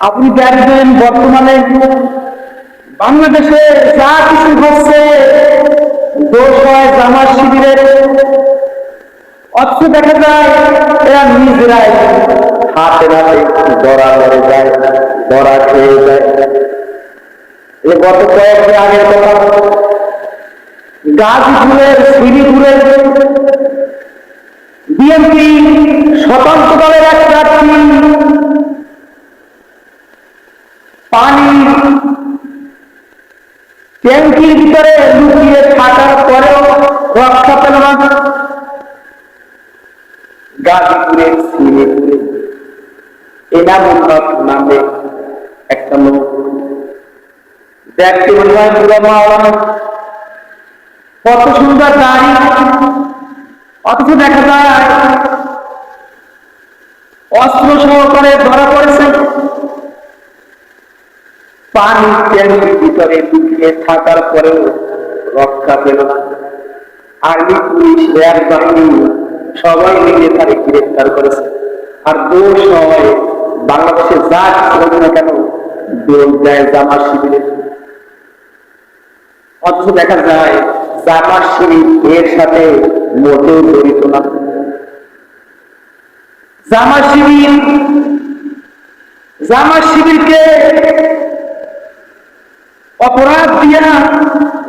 আপনি দেখবেন বর্তমানে বাংলাদেশে যা কিছু হচ্ছে দোষ হয় জামার শিবিরের অর্থ দেখা যায়, এরা নিজেরাই হাতে নাতে দরা ধরে যায় দরা খেয়ে যায়। গত কয়েকদিন আগের কথা, গাজীপুরের শ্রীপুরের পানি। ট্যাঙ্কির ভিতরে লুকিয়ে থাকার পরেও রক্ষা পেল না। নামে একটা লোক। দেখতে মনে হয় কত সুন্দর অথচ দেখা যায় অস্ত্র সহকারে ধরা পড়েছেন পানি ট্যাঙ্কির ভিতরে লুকিয়ে থাকার পরেও রক্ষা পেল না? আর্মি পুলিশ র্যাব বাহিনী সবাই মিলে তাকে গ্রেফতার করেছে। আর দোষ হয় বাংলাদেশে যা হোক না কেন দোষ দেয় জামা শিবিরের অথচ দেখা যায় জামা শিবির এর সাথে মোটেও জড়িত না। জামা শিবির, জামা শিবিরকে অপরাধ দিয়া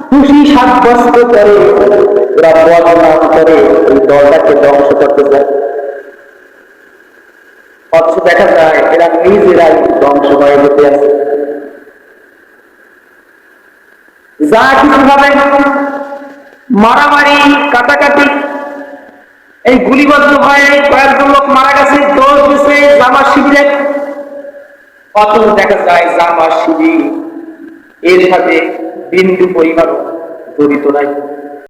খুশি সাব্যস্ত করে ওরা বদনাম করে এই দলটাকে ধ্বংস করতে চায়। অথচ দেখা যায়, এরা নিজেরাই ধ্বংস হয়ে যেতে আছে। যা কিছু ভাবে মারামারি, কাটাকাটি, এই গুলিবদ্ধ হয়ে কয়েকজন লোক মারা গেছে দোষ দিছে জামা শিবিরে। অথচ দেখা যায়, জামা শিবির এর সাথে বিন্দু পরিমাণ জড়িত নাই।